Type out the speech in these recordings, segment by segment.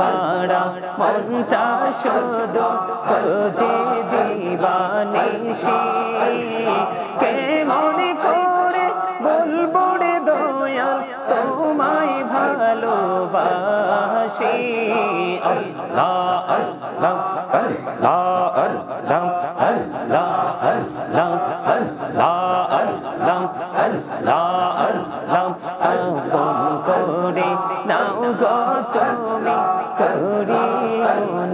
পাড়া মনটা শুধু খোঁজে দিবানিসি কে মনে করে বলব রে দয়াল, তোমায় ভালোবাসি। আল্লাহ আল্লাহ আল্লাহ।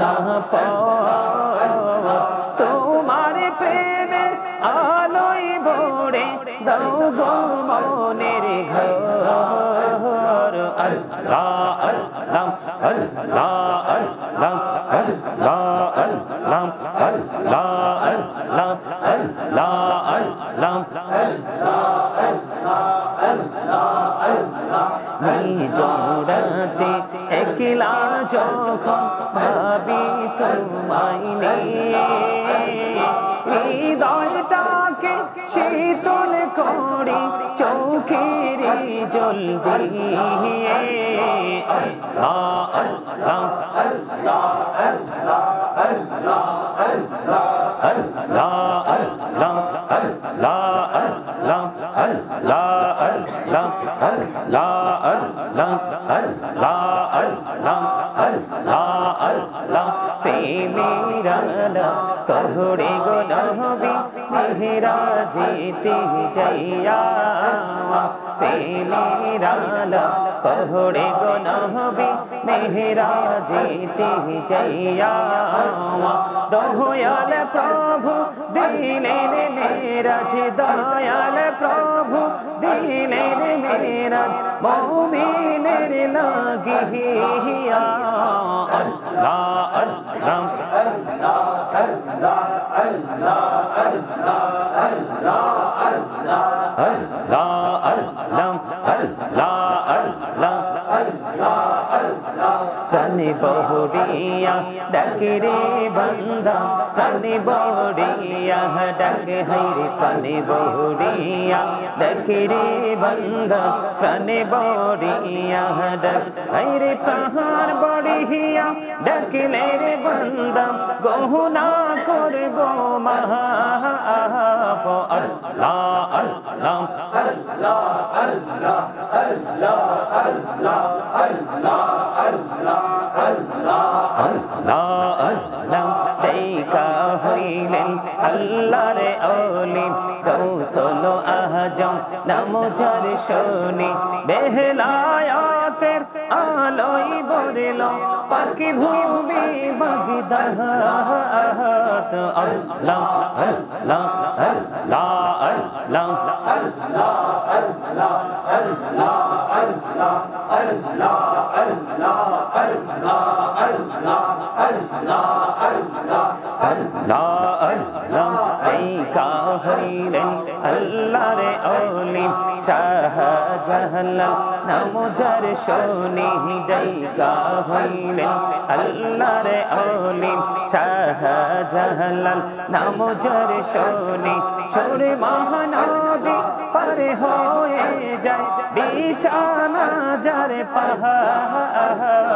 না পাওয়া তোমার প্রেমের আলোয় ভরে দাও গো মনের ঘর আল্লাহ আল্লাহ আল্লাহ আল্লাহ আল্লাহ আল্লাহ আল্লাহ আল্লাহ আল্লাহ আল্লাহ যখন ভাবি তোমায় নিয়ে। হৃদয়টাকে শীতল করি চোখের জল দিয়ে। আল্লাহ আল্লাহ আল্লাহ আল্লাহ আল্লাহ আল্লাহ la la la la la প্রেমেরালা কহরে গো নহবি মেহরা যেতে যাইয়া। প্রেমেরালা কহরে গো নহবি মেহরা যেতে যাইয়া দয়াল প্রভু দিলেন মেরাজ দয়াল প্রভু দিলেন মেরাজ মৌমিনের লাগিয়া আল্লাহ আল্লাহ আল্লাহ আল্লাহ আল্লাহ আল্লাহ প্রাণী বহুড়িয়া ডাকে রে বন্দা প্রাণী বহুড়িয়া ডাকে হাইরে প্রাণী বহুড়িয়া ডাকে রে বন্দা প্রাণী বহুড়িয়া ডাক হাইরে পাহাড় বড়িয়া ডাকলে রে বন্দা গহনা করব মহা আল্লাহ আল্লাহ আল্লাহ আল্লাহ দেখা হইলেন আল্লাহর অলি কৌশল আহজম নামজার শনি বেহলায়াতের আলোই বরিল পাখি ভূমি বাগিদাহ আল্লাহ আল্লাহ আল্লাহ আল্লাহ হইলেন আল্লাহর অলি শাহজাহালাল নামজার শনি ডাইকা হইলেন আল্লাহর অলি শাহজাহালাল নামজার শনি। ছোড়ে মহানবী পারে হয়ে যায়, বিছানা যার পাহাড়।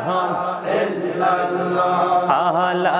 ইলাহা ইল্লাল্লাহ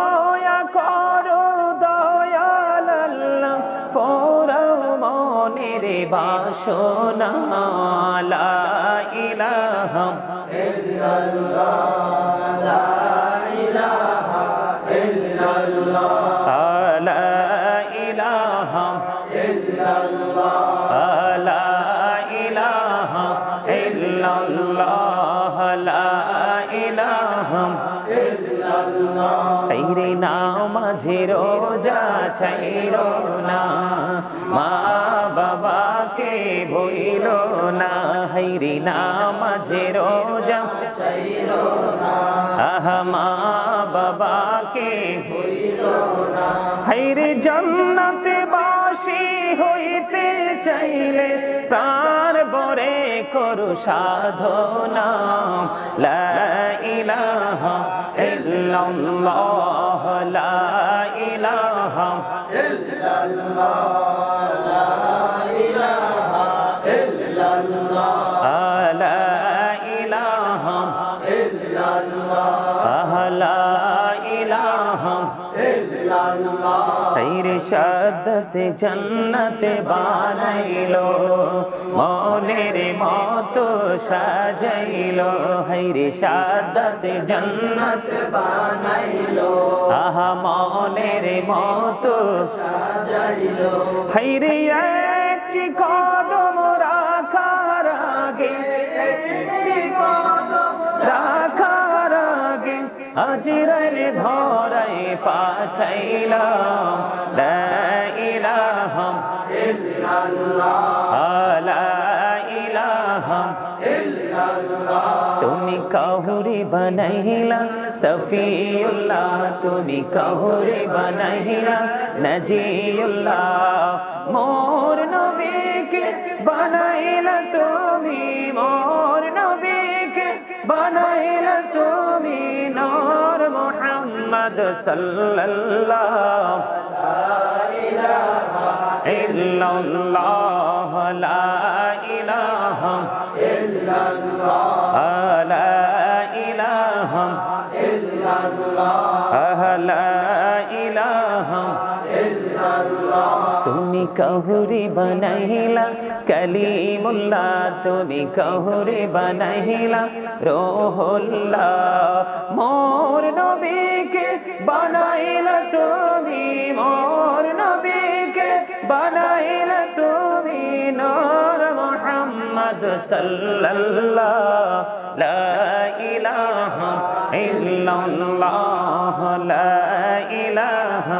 বাসনা লা ইলাহা লা ইলাহা লা ইলাহা ইল্লাল্লাহ লা ইলাহা তাইরে নামাজে রোজা ছাইর না। মা বাবাকে ভইল না। হাইরে নামাজে রোজা ছাইর না। মা বাবাকে ভইল না। হাইরে জান্নাতে বাসি হইতে চাইলে তার বরে করু সাধনা। লা ইলাহা ইল্লাল্লাহ লা সাদতে জন্নতে বানাইলো, মনের মতো সাজাইলো। হাইরে সাদতে জন্নত বানাইলো, আহা, মনের মতো সাজাইলো। হাইরে একটি কদম রাখার আগে কদম রাখার আগে আজরাইল ধরাই পাঠাইলাম, লা ইল্লাল্লাহ, লা তুমি কাহুরে বানাইলা, সফিউল্লাহ, তুমি কাহুরে বানাইলা, নজিউল্লাহ। মোর নবীকে বানাইলা তুমি, মোর নবীকে بناي لتومي نور محمد صلى الله عليه وسلم. إلا الله. لا إله إلا الله. لا إله إلا الله. لا إله তুমি কাহুরি বানাইলা, কালিমুল্লাহ তুমি কাহুরি বানাইলা, রোহুল্লাহ মোর নবীকে বানাইলা তুমি, মোর নবীকে বানাইলা তুমি, নূর মুহাম্মদ সাল্লাল্লাহ, লা ইলাহা ইল্লাল্লাহ, লা ইলাহা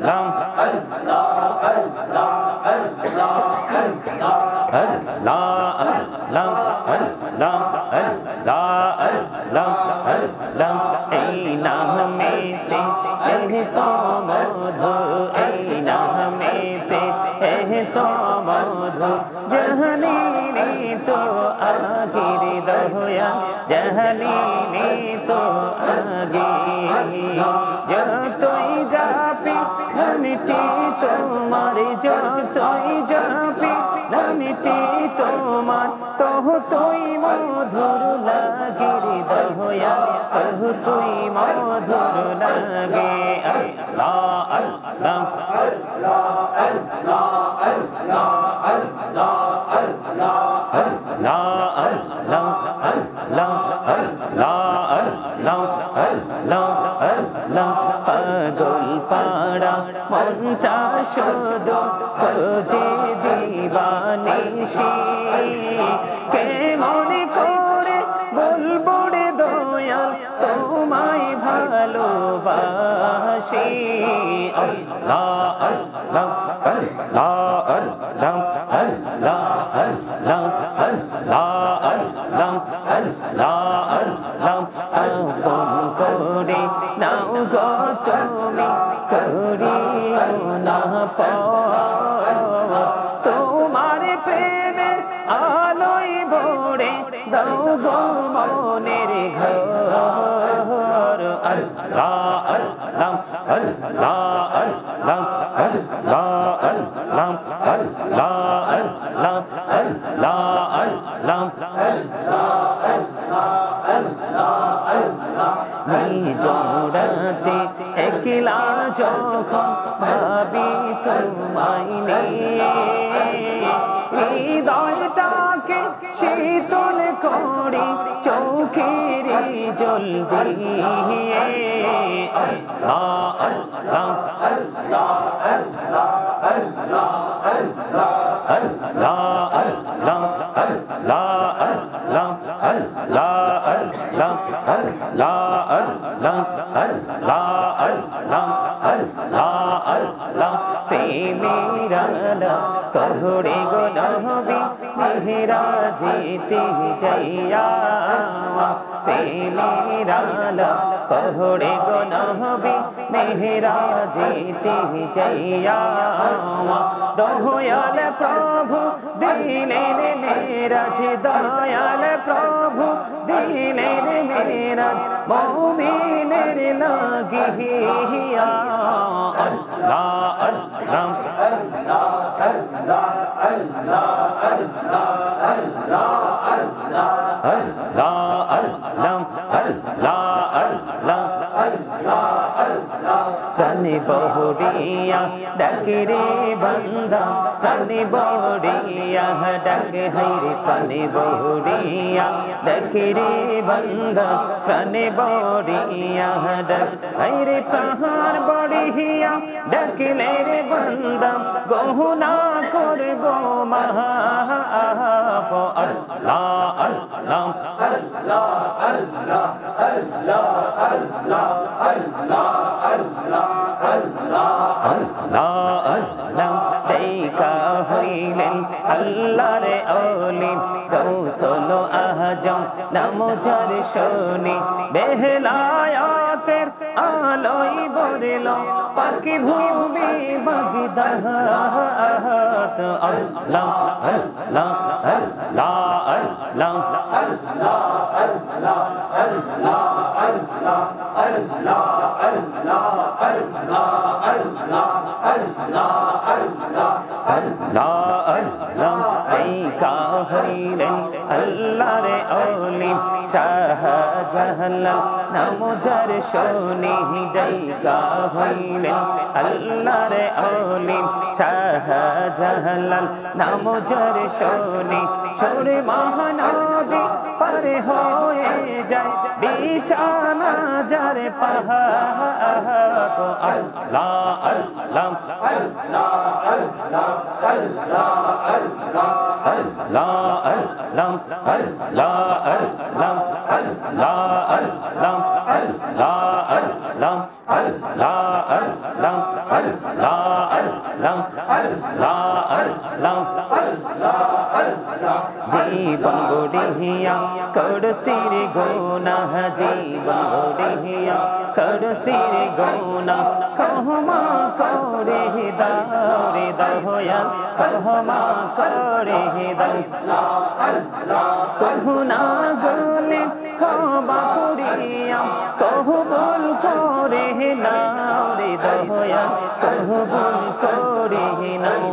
لام مدھو যতই যাবি নামটি তোমার, তহ তুই মধুর লাগে দহয়া তহ তুই মধুর লাগে। আল্লাহ আল্লাহ আল্লাহ আল্লাহ। শুধু খোঁজে দিবানিশি কেমন করে বলব রে দয়াল তোমায় ভালোবাসি। আল্লাহ আল্লাহ আল্লাহ। ভরে দাও গো মনের ঘর আল্লাহ আল্লাহ আল্লাহ আল্লাহ আল্লাহ আল্লাহ আল্লাহ আল্লাহ আল্লাহ জোড়াতে একলা যখন ভাবি তোমায় নিয়ে হৃদয়টাকে শীতল করি চোখের জল দিয়ে। আল্লাহ আল্লাহ আল্লাহ আল্লাহ আল্লাহ আল্লাহ আল্লাহ আল্লাহ আল্লাহ আল্লাহ আল্লাহ আল্লাহ আল্লাহ আল্লাহ আল্লাহ আল্লাহ প্রেমেরালা কহরে গো নহবি মেহরা যেতে যাইয়া প্রেমেরালা কহরে গো নহবি মেহরা যেতে যাইয়া দয়াল প্রভু দিলেন মেরাজ দয়াল প্রভু দিলেন মেরাজ মৌমিনের লাগিয়া আল্লাহ আল্লাহ আল্লাহ আল্লাহ আল্লাহ আল্লাহ প্রাণে বহুরিয়া ডাকে রে বন্দা প্রাণে বহুরিয়া ডাকে হাইরে প্রাণে বহুরিয়া ডাকে রে বন্দা প্রাণে বহুরিয়া ডাক হাইরে পাহাড় বড়িয়া ডাকলে রে বন্দা গহনা করব মহা আল্লাহ আল্লাহ আল্লাহ আল্লাহ দেখা হইলেন আল্লাহর অলি কৌশল আহজম নামজার শনি বেহলায়াতের আলোই বরিল পাখি ভূমি বাগিদাহ আল্লাহ আল্লাহ আল্লাহ আল্লাহ اللہ اللہ اللہ اللہ اللہ اللہ رے اولی شاہ جہلل نمو جر شونی ہی دئی کا حیرن اللہ رے اولی شاہ جہلل نمو جر شونی شور مہنا دی পারে হয়ে যায় বিছানা যার পাহাড় আল্লাহ আল্লাহ আল্লাহ আল্লাহ আল্লাহ আল্লাহ আল্লাহ জীবন গড়িয়া করসির গোনা জীবন গড়িয়া করসির গোনা কহমা করে দাওরে দহয়া কহমা করে দাও কহুনা গলে ক্ষমা করিয়া কহবুল করে নাও রে দহয়া কহবুল করে নাও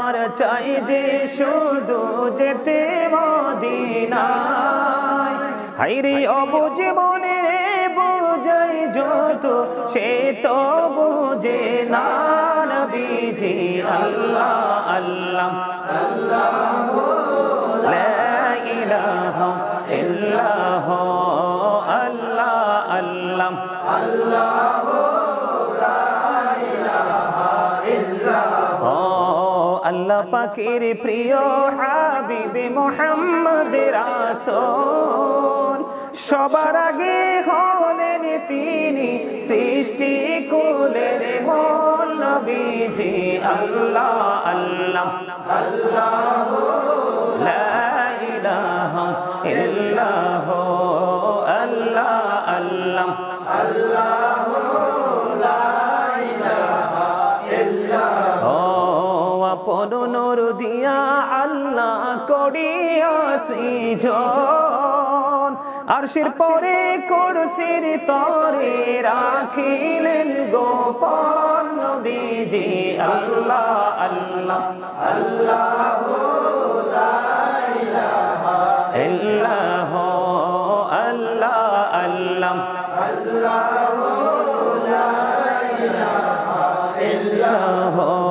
চাই যে শুধু যেতে মদিনায়। হাইরে অব মনে বুঝাই যত, সে তো বুঝে না নবীজি। আল্লাহ আল্লাহ। আল্লাহ আল্লাহ আল্লাহ। আল্লাহ পাখির প্রিয় হাবিবি মোহাম্মদ রাস সবার আগে হলেন তিনি সৃষ্টি কুলের মূল নবীজি আল্লাহ আল্লাহ আল্লাহ, লা ইলাহা আরশের পরে করসির তরে রাখিলেন গোপন নবীজি। আল্লাহ আল্লাহ আল্লাহ আল্লাহ আল্লাহ আল্লাহ না